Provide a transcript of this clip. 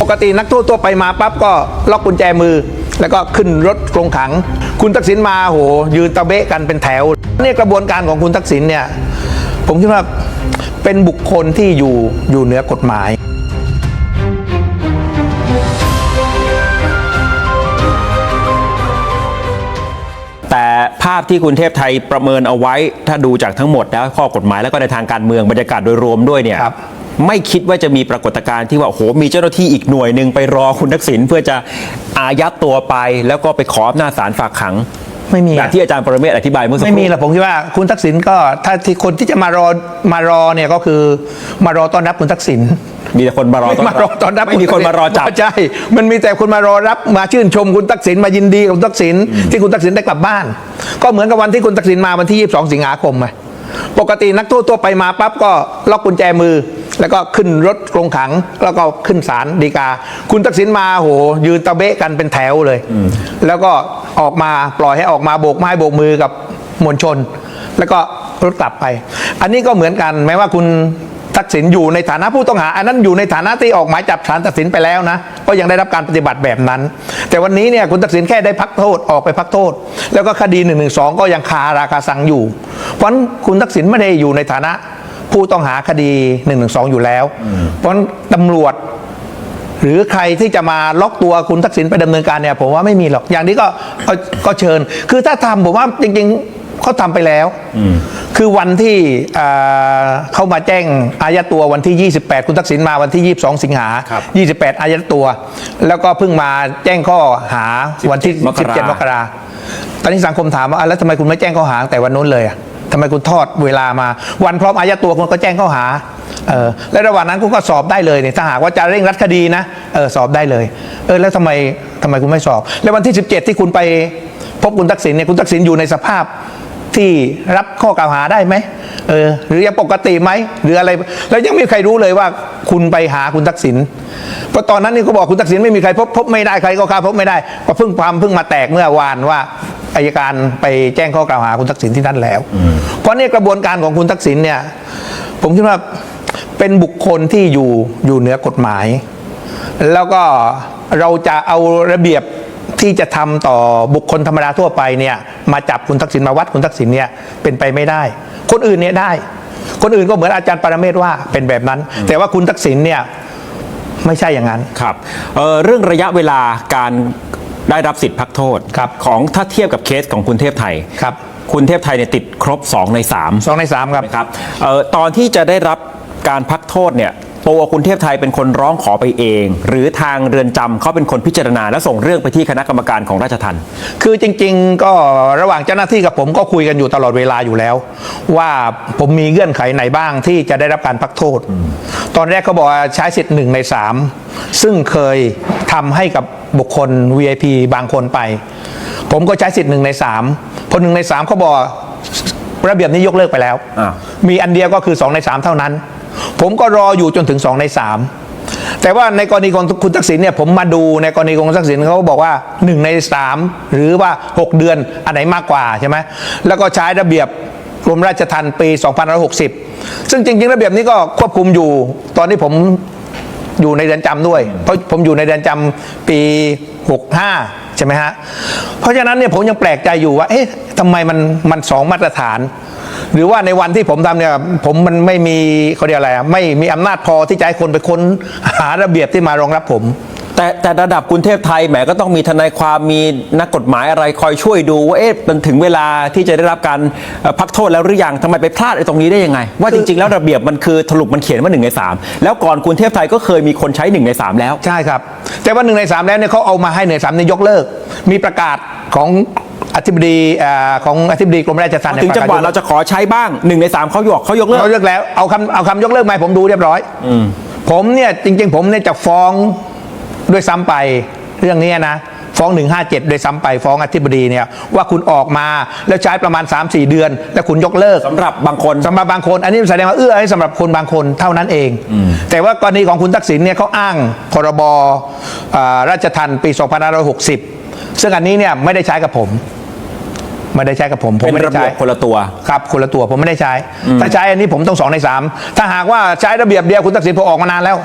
ปกตินักโทษทั่วไปมาปั๊บก็ล็อกกุญแจมือ แล้วก็ขึ้นรถกรงขัง คุณทักษิณมาโหยืนตะเบะกันเป็นแถวเนี่ยกระบวนการของคุณทักษิณเนี่ยผมคิดว่าเป็นบุคคลที่อยู่อยู่เหนือกฎหมายแต่ภาพที่คุณเทพไทยประเมินเอาไว้ ถ้าดูจากทั้งหมดแล้วข้อกฎหมายแล้วก็ในทางการเมืองบรรยากาศโดยรวมด้วยเนี่ยครับ ไม่คิดว่าจะมีปรากฏการณ์ที่ว่าโอ้โหมีเจ้าหน้าที่อีกหน่วยหนึ่งไปรอคุณทักษิณเพื่อจะอายัดตัวไป แล้วก็ไปขออำนาจศาลฝากขังไม่มีอย่างที่อาจารย์ปรเมศอธิบายเมื่อสักคไม่รู่มีหรอกผมคิดว่าคุณทักษิณก็ถ้าที่คนที่จะมารอมารอเนี่ยก็คือมารอต้อนรับคุณทักษิณมีแต่คนมารอต้อนมารอต้อนรับไม่มีคนมารอจับใช่ มันมีแต่คนมารอรับมาชื่นชมคุณทักษิณมายินดีกับคุณทักษิณที่คุณทักษิณได้กลับบ้าน ก็เหมือนกับวันที่คุณทักษิณมาวันที่ 22 สิงหาคมไงปกตินักโทษทั่วไปมาปั๊บก็ล็อกกุญแจมือ แล้วก็ขึ้นรถกรงขัง แล้วก็ขึ้นศาลฎีกา คุณทักษิณมาโหยืนตะเบะกันเป็นแถวเลย แล้วก็ออกมาปล่อยให้ออกมาโบกไม้โบกมือกับมวลชน แล้วก็รถกลับไป อันนี้ก็เหมือนกันแม้ว่าคุณทักษิณอยู่ในฐานะผู้ต้องหา อันนั้นอยู่ในฐานะที่ออกหมายจับศาลตัดสินไปแล้วนะ ก็ยังได้รับการปฏิบัติแบบนั้น แต่วันนี้เนี่ยคุณทักษิณแค่ได้พักโทษออกไปพักโทษ แล้วก็คดี1นึก็ยังคาราคาซังอยู่ เพราะคุณทักษิณไม่ได้อยู่ในฐานะ ผู้ต้องหาคดี1นึอยู่แล้ว เพราะฉะนั้นตำรวจ หรือใครที่จะมาล็อกตัวคุณทักษิณไปดำเนินการเนี่ย ผมว่าไม่มีหรอกอย่างนี้ก็ก็ก็เชิญ คือถ้าทำผมว่าจริงๆเขาทำไปแล้ว คือวันที่อ่าเขามาแจ้งอายัดตัววันที่ 28 คุณทักษิณมาวันที่ 22 สิงหาครับ28 อายัดตัว แล้วก็เพิ่งมาแจ้งข้อหาวันที่มกรา17 มกราตอนนี้สังคมถามว่าอะแล้วทำไมคุณไม่แจ้งข้อหาตั้งแต่วันนู้นเลยอะ ทำไมคุณทอดเวลามา วันพร้อมอายัดตัวคุณก็แจ้งข้อหาเออและระหว่างนั้นคุณก็สอบได้เลยเนี่ยถ้าหากว่าจะเร่งรัดคดีนะเออสอบได้เลยเออแล้วทำไมทำไมคุณไม่สอบ แล้ววันที่ 17 ที่คุณไปพบคุณทักษิณเนี่ยคุณทักษิณอยู่ในสภาพที่รับข้อกล่าวหาได้ไหมเออหรือยังปกติไหมหรืออะไร แล้วยังไม่มีใครรู้เลยว่าคุณไปหาคุณทักษิณเพราะตอนนั้นนี่เขาบอกคุณทักษิณไม่มีใครพบพบไม่ได้ใครก็ค้าพบไม่ได้ ก็เพิ่งความเพิ่งมาแตกเมื่อวานว่า อายการไปแจ้งข้อกล่าวหาคุณทักษิณที่นั่นแล้ว เพราะเนี่ยกระบวนการของคุณทักษิณเนี่ย ผมคิดว่าเป็นบุคคลที่อยู่อยู่เหนือกฎหมาย แล้วก็เราจะเอาระเบียบที่จะทำต่อบุคคลธรรมดาทั่วไปเนี่ยมาจับคุณทักษิณมาวัดคุณทักษิณเนี่ยเป็นไปไม่ได้ คนอื่นเนี่ยได้ คนอื่นก็เหมือนอาจารย์ปรเมศว่าเป็นแบบนั้น แต่ว่าคุณทักษิณเนี่ยไม่ใช่อย่างนั้นครับเอ่อเรื่องระยะเวลาการ ได้รับสิทธิพักโทษครับของถ้าเทียบกับเคสของคุณเทพไทยครับคุณเทพไทยเนี่ยติดครบ 2 ใน3สองในสามครับนะครับเอ่อตอนที่จะได้รับการพักโทษเนี่ย ตัวคุณเทพไทยเป็นคนร้องขอไปเอง หรือทางเรือนจำเขาเป็นคนพิจารณาและส่งเรื่องไปที่คณะกรรมการของราชทัณฑ์คือจริง ๆ ก็ระหว่างเจ้าหน้าที่กับผมก็คุยกันอยู่ตลอดเวลาอยู่แล้ว ว่าผมมีเงื่อนไขไหนบ้างที่จะได้รับการพักโทษ ตอนแรกเขาบอกว่าใช้สิทธิ์หนึ่งในสามซึ่งเคยทำให้กับบุคคล VIP บางคนไป ผมก็ใช้สิทธิ์หนึ่งในสามพอหนึ่งในสามเขาบอกระเบียบนี้ยกเลิกไปแล้วอ้าวมีอันเดียวก็คือ2ใน3เท่านั้น ผมก็รออยู่จนถึงสองในสามแต่ว่าในกรณีของคุณทักษิณเนี่ยผมมาดูในกรณีของทักษิณเขาบอกว่า 1 ใน 3 หรือว่า 6 เดือนอันไหนมากกว่าใช่ไหมแล้วก็ใช้ระเบียบกรมราชทัณฑ์ปี 2560 ซึ่งจริง ๆ ระเบียบนี้ก็ควบคุมอยู่ ตอนที่ผม อยู่ในเรือนจำด้วย เพราะผมอยู่ในเรือนจำปี 65 ใช่ไหมฮะ เพราะฉะนั้นเนี่ยผมยังแปลกใจอยู่ว่า เอ๊ะทำไมมันมันสองมาตรฐาน หรือว่าในวันที่ผมทำเนี่ยผมมันไม่มีเขาเรียกอะไรอะไม่มีอำนาจพอที่จะให้คนไปค้นหาระเบียบที่มารองรับผม แต่แต่ระดับคุณเทพไทยแหมก็ต้องมีทนายความมีนักกฎหมายอะไรคอยช่วยดูว่าเอ๊ะมันถึงเวลาที่จะได้รับการเอ่อพักโทษแล้วหรือยังทำไมไปพลาดไอ้ตรงนี้ได้ยังไง ว่าจริงๆ แล้วระเบียบมันคือถลุกมันเขียนว่าหนึ่งในสามแล้วก่อนคุณเทพไทยก็เคยมีคนใช้หนึ่งในสามแล้ว ใช่ครับ แต่ว่าหนึ่งในสามแล้วเนี่ยเขาเอามาให้หนึ่งในสามเนี่ยยกเลิก มีประกาศของอธิบดีอ่าของอธิบดีกรมราชทัณฑ์ถึงจังหวะเราจะขอใช้บ้างหนึ่งในสามเขายกเขายกเลิกเขายกแล้วเอาคำเอาคำยกเลิกมาให้ผมดูเรียบร้อยผมเนี่ยจริง ๆ ผมเนี่ยจะฟ้อง ด้วยซ้ำไปเรื่องนี้นะฟ้อง 157 โดยซ้ำไปฟ้องอธิบดีเนี่ยว่าคุณออกมาแล้วใช้ประมาณ 3-4 เดือน แล้วคุณยกเลิกสำหรับบางคนสำหรับบางคน อันนี้แสดงว่าเอื้อให้สำหรับคนบางคนเท่านั้นเอง แต่ว่ากรณีของคุณทักษิณเนี่ยเขาอ้างพรบอ่าราชทัณฑ์ปี 2560 ซึ่งอันนี้เนี่ยไม่ได้ใช้กับผมไม่ได้ใช้กับผมผมเป็นไม่ได้ระเบีใช้ยบคนละตัวครับคนละตัวผมไม่ได้ใช้ ถ้าใช้อันนี้ผมต้องสองในสามถ้าหากว่าใช้ระเบียบเดียวคุณทักษิณผมออกมานานแล้ว